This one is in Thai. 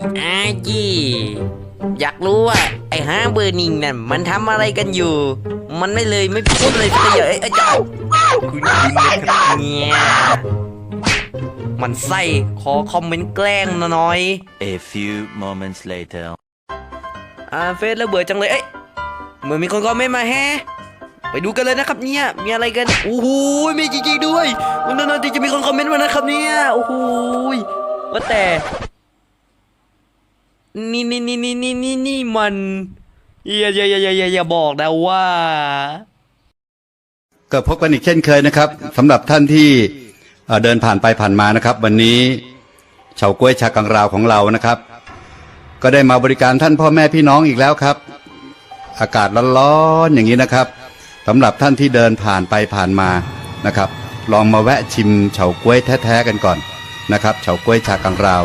อาจีอยากรู้ว่า ไอ้ฮาเบอร์นิงนั่นมันทำอะไรกันอยู่ มันไม่เลยไม่พูดเลยสักอย่างไอ้เจ้าคุณยิงนะครับเนี่ยมันไส้ขอคอมเมนต์แกล้งน้อย A few moments later อ่าเฟสแล้เบื่อจังเลยเอ้ยเหมือนมีคนคอมเมนต์มาแฮะไปดูกันเลยนะครับเนี่ย มีอะไรกัน โอ้โห มีจริงๆด้วยวันนั้นจะมีคนคอมเมนต์มานะครับเนี่ย โอ้โหว่าแต่ นี่นี่นี่นี่นี่นี่นี่มันอย่าอย่าอย่าอย่าอย่าบอกนะว่า ก็พบกันอีกเช่นเคยนะครับสำหรับท่านที่เดินผ่านไปผ่านมานะครับ วันนี้เฉาก้วยชากังราวของเรานะครับ ก็ได้มาบริการท่านพ่อแม่พี่น้องอีกแล้วครับ อากาศร้อนๆอย่างนี้นะครับสำหรับท่านที่เดินผ่านไปผ่านมานะครับ ลองมาแวะชิมเฉาก้วยแท้ๆกันก่อนนะครับ เฉาก้วยชากังราว